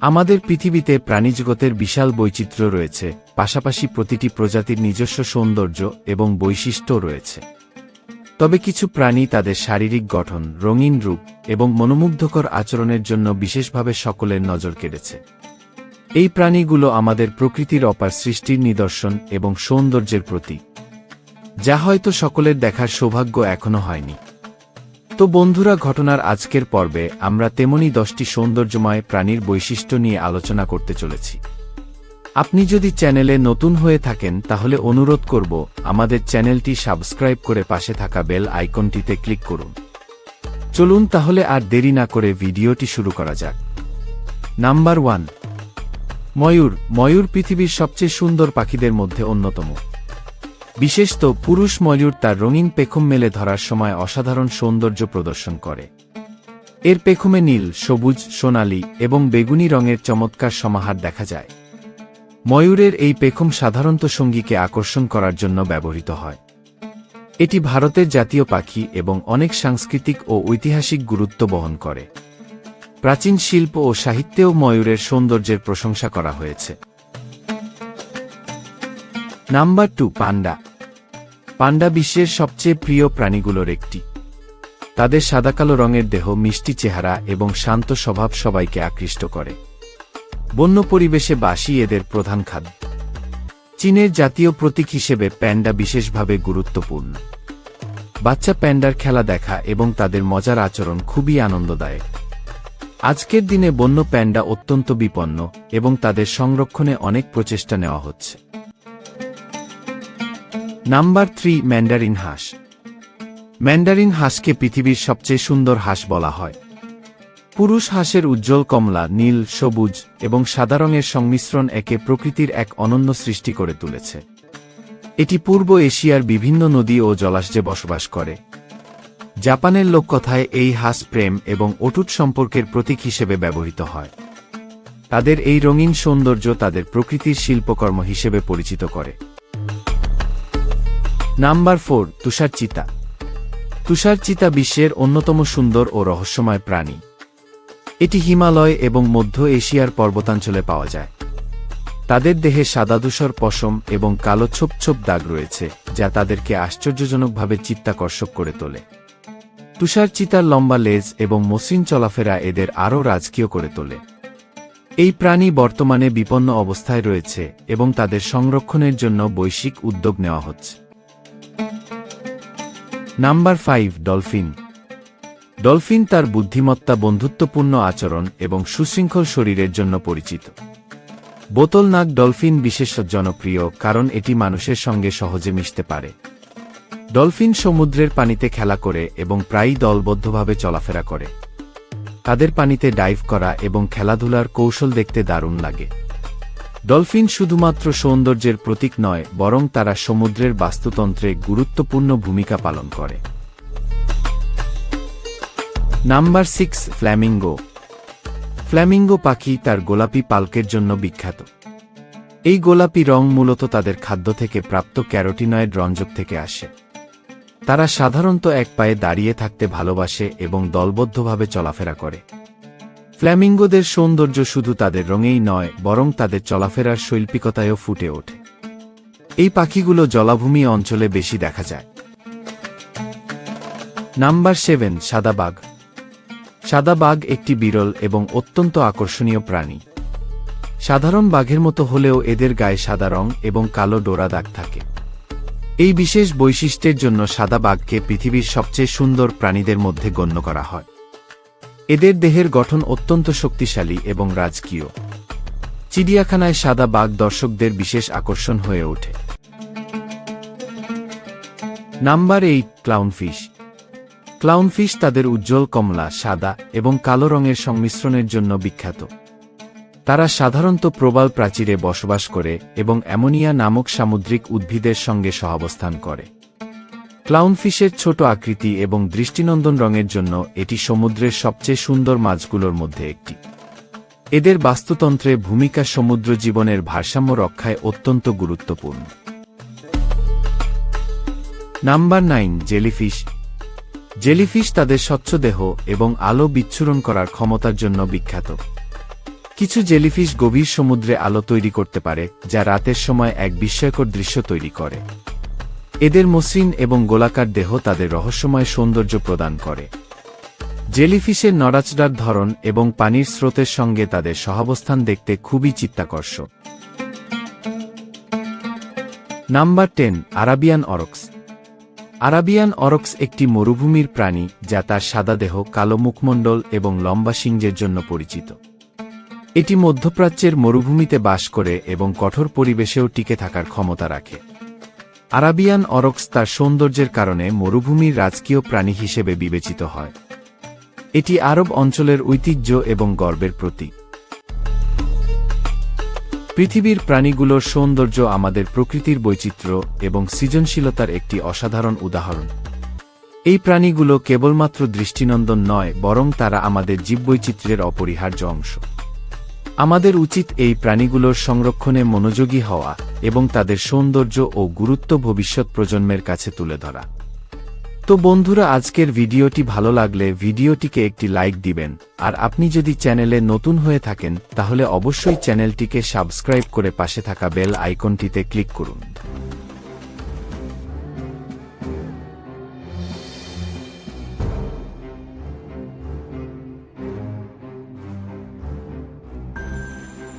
আমাদের পৃথিবীতে প্রাণীজগতের বিশাল বৈচিত্র্য রয়েছে, পাশাপাশি প্রতিটি প্রজাতির নিজস্ব সৌন্দর্য এবং বৈশিষ্ট্য রয়েছে। তবে কিছু প্রাণী তাদের শারীরিক গঠন, রঙিন রূপ এবং মনোমুগ্ধকর আচরণের জন্য বিশেষভাবে সকলের নজর কেড়েছে। এই প্রাণীগুলো আমাদের প্রকৃতির অপার সৃষ্টির নিদর্শন এবং সৌন্দর্যের প্রতীক, যা হয়তো সকলের দেখার সৌভাগ্য এখনও হয়নি। তো বন্ধুরা, ঘটনার আজকের পর্বে আমরা তেমনি দশটি সৌন্দর্যময় প্রাণীর বৈশিষ্ট্য নিয়ে আলোচনা করতে চলেছি। আপনি যদি চ্যানেলে নতুন হয়ে থাকেন, তাহলে অনুরোধ করব, আমাদের চ্যানেলটি সাবস্ক্রাইব করে পাশে থাকা বেল আইকনটিতে ক্লিক করুন। চলুন তাহলে আর দেরি না করে ভিডিওটি শুরু করা যাক। নাম্বার ওয়ান, ময়ূর। ময়ূর পৃথিবীর সবচেয়ে সুন্দর পাখিদের মধ্যে অন্যতম। বিশেষত পুরুষ ময়ূর তার রঙিন পেখম মেলে ধরার সময় অসাধারণ সৌন্দর্য প্রদর্শন করে। এর পেখমে নীল, সবুজ, সোনালী এবং বেগুনি রঙের চমৎকার সমাহার দেখা যায়। ময়ূরের এই পেখম সাধারণত সঙ্গীকে আকর্ষণ করার জন্য ব্যবহৃত হয়। এটি ভারতের জাতীয় পাখি এবং অনেক সাংস্কৃতিক ও ঐতিহাসিক গুরুত্ব বহন করে। প্রাচীন শিল্প ও সাহিত্যেও ময়ূরের সৌন্দর্যের প্রশংসা করা হয়েছে। নাম্বার টু পান্ডা পান্ডা বিশ্বের সবচেয়ে প্রিয় প্রাণীগুলোর একটি। তাদের সাদাকালো রঙের দেহ, মিষ্টি চেহারা এবং শান্ত স্বভাব সবাইকে আকৃষ্ট করে। বন্য পরিবেশে বাসি এদের প্রধান খাদ্য। চীনের জাতীয় প্রতীক হিসেবে প্যান্ডা বিশেষভাবে গুরুত্বপূর্ণ। বাচ্চা প্যান্ডার খেলা দেখা এবং তাদের মজার আচরণ খুবই আনন্দদায়ক। আজকের দিনে বন্য প্যান্ডা অত্যন্ত বিপন্ন এবং তাদের সংরক্ষণে অনেক প্রচেষ্টা নেওয়া হচ্ছে। নাম্বার থ্রি, ম্যান্ডারিন হাঁস। ম্যান্ডারিন হাঁসকে পৃথিবীর সবচেয়ে সুন্দর হাঁস বলা হয়। পুরুষ হাঁসের উজ্জ্বল কমলা, নীল, সবুজ এবং সাদা রঙের সংমিশ্রণ একে প্রকৃতির এক অনন্য সৃষ্টি করে তুলেছে। এটি পূর্ব এশিয়ার বিভিন্ন নদী ও জলাশয়ে বসবাস করে। জাপানের লোককথায় এই হাঁস প্রেম এবং অটুট সম্পর্কের প্রতীক হিসেবে ব্যবহৃত হয়। তাদের এই রঙিন সৌন্দর্য তাদের প্রকৃতির শিল্পকর্ম হিসেবে পরিচিত করে। নাম্বার ফোর তুষার চিতা তুষার চিতা বিশ্বের অন্যতম সুন্দর ও রহস্যময় প্রাণী। এটি হিমালয় এবং মধ্য এশিয়ার পর্বতাঞ্চলে পাওয়া যায়। তাদের দেহে সাদা সাদাধূসর পশম এবং কালো ছোপ ছোপ দাগ রয়েছে, যা তাদেরকে আশ্চর্যজনকভাবে চিত্তাকর্ষক করে তোলে। তুষার চিতার লম্বা লেজ এবং মসৃণ চলাফেরা এদের আরও রাজকীয় করে তোলে। এই প্রাণী বর্তমানে বিপন্ন অবস্থায় রয়েছে এবং তাদের সংরক্ষণের জন্য বৈশ্বিক উদ্যোগ নেওয়া হচ্ছে। Number five, dolphin. ডলফিন তার বুদ্ধিমত্তা, বন্ধুত্বপূর্ণ আচরণ এবং সুশৃঙ্খল শরীরের জন্য পরিচিত। বোতল নাক ডলফিন বিশেষ জনপ্রিয় কারণ এটি মানুষের সঙ্গে সহজে মিশতে পারে। ডলফিন সমুদ্রের পানিতে খেলা করে এবং প্রায়ই দলবদ্ধভাবে চলাফেরা করে। তাদের পানিতে ডাইভ করা এবং খেলাধুলার কৌশল দেখতে দারুণ লাগে। ডলফিন শুধুমাত্র সৌন্দর্যের প্রতীক নয়, বরং তারা সমুদ্রের বাস্তুতন্ত্রে গুরুত্বপূর্ণ ভূমিকা পালন করে। Number six, flamingo. ফ্ল্যামিঙ্গো পাখি তার গোলাপি পালকের জন্য বিখ্যাত। এই গোলাপি রং মূলত তাদের খাদ্য থেকে প্রাপ্ত ক্যারোটিনয়েড রঞ্জক থেকে আসে। তারা সাধারণত এক পায়ে দাঁড়িয়ে থাকতে ভালোবাসে এবং দলবদ্ধভাবে চলাফেরা করে। ফ্ল্যামিঙ্গোদের সৌন্দর্য শুধু তাদের রঙেই নয়, বরং তাদের চলাফেরার শৈল্পিকতায়ও ফুটে ওঠে। এই পাখিগুলো জলাভূমি অঞ্চলে বেশি দেখা যায়। নাম্বার সেভেন সাদা বাঘ সাদা বাঘ একটি বিরল এবং অত্যন্ত আকর্ষণীয় প্রাণী। সাধারণ বাঘের মতো হলেও এদের গায়ে সাদা রং এবং কালো ডোরা দাগ থাকে। এই বিশেষ বৈশিষ্ট্যের জন্য সাদা বাঘকে পৃথিবীর সবচেয়ে সুন্দর প্রাণীদের মধ্যে গণ্য করা হয়। এদের দেহের গঠন অত্যন্ত শক্তিশালী এবং রাজকীয়। চিড়িয়াখানায় সাদা বাঘ দর্শকদের বিশেষ আকর্ষণ হয়ে ওঠে। Number eight, clownfish. ক্লাউনফিশ তাদের উজ্জ্বল কমলা, সাদা এবং কালো রঙের সংমিশ্রণের জন্য বিখ্যাত। তারা সাধারণত প্রবাল প্রাচীরে বসবাস করে এবং অ্যামোনিয়া নামক সামুদ্রিক উদ্ভিদের সঙ্গে সহাবস্থান করে। ক্লাউনফিশের ছোট আকৃতি এবং দৃষ্টিনন্দন রঙের জন্য এটি সমুদ্রের সবচেয়ে সুন্দর মাছগুলোর মধ্যে একটি। এদের বাস্তুতন্ত্রে ভূমিকা সমুদ্র জীবনের ভারসাম্য রক্ষায় অত্যন্ত গুরুত্বপূর্ণ। Number nine, jellyfish. জেলিফিশ তাদের স্বচ্ছ দেহ এবং আলো বিচ্ছুরণ করার ক্ষমতার জন্য বিখ্যাত। কিছু জেলিফিশ গভীর সমুদ্রে আলো তৈরি করতে পারে, যা রাতের সময় এক বিস্ময়কর দৃশ্য তৈরি করে। এদের মসৃণ এবং গোলাকার দেহ তাদের রহস্যময় সৌন্দর্য প্রদান করে। জেলিফিশের নড়াচড়ার ধরন এবং পানির স্রোতের সঙ্গে তাদের সহাবস্থান দেখতে খুবই চিত্তাকর্ষক। Number ten, Arabian oryx. Arabian oryx একটি মরুভূমির প্রাণী যা তার সাদা দেহ, কালো মুখমণ্ডল এবং লম্বা সিংজের জন্য পরিচিত। এটি মধ্যপ্রাচ্যের মরুভূমিতে বাস করে এবং কঠোর পরিবেশেও টিকে থাকার ক্ষমতা রাখে। আরাবিয়ান অরক্স তার সৌন্দর্যের কারণে মরুভূমির রাজকীয় প্রাণী হিসেবে বিবেচিত হয়। এটি আরব অঞ্চলের ঐতিহ্য এবং গর্বের প্রতীক। পৃথিবীর প্রাণীগুলোর সৌন্দর্য আমাদের প্রকৃতির বৈচিত্র্য এবং সৃজনশীলতার একটি অসাধারণ উদাহরণ। এই প্রাণীগুলো কেবলমাত্র দৃষ্টিনন্দন নয়, বরং তারা আমাদের জীববৈচিত্র্যের অপরিহার্য অংশ। আমাদের উচিত এই প্রাণীগুলোর সংরক্ষণে মনোযোগী হওয়া এবং তাদের সৌন্দর্য ও গুরুত্ব ভবিষ্যৎ প্রজন্মের কাছে তুলে ধরা। তো বন্ধুরা, আজকের ভিডিওটি ভালো লাগলে ভিডিওটিকে একটি লাইক দিবেন, আর আপনি যদি চ্যানেলে নতুন হয়ে থাকেন, তাহলে অবশ্যই চ্যানেলটিকে সাবস্ক্রাইব করে পাশে থাকা বেল আইকনটিতে ক্লিক করুন।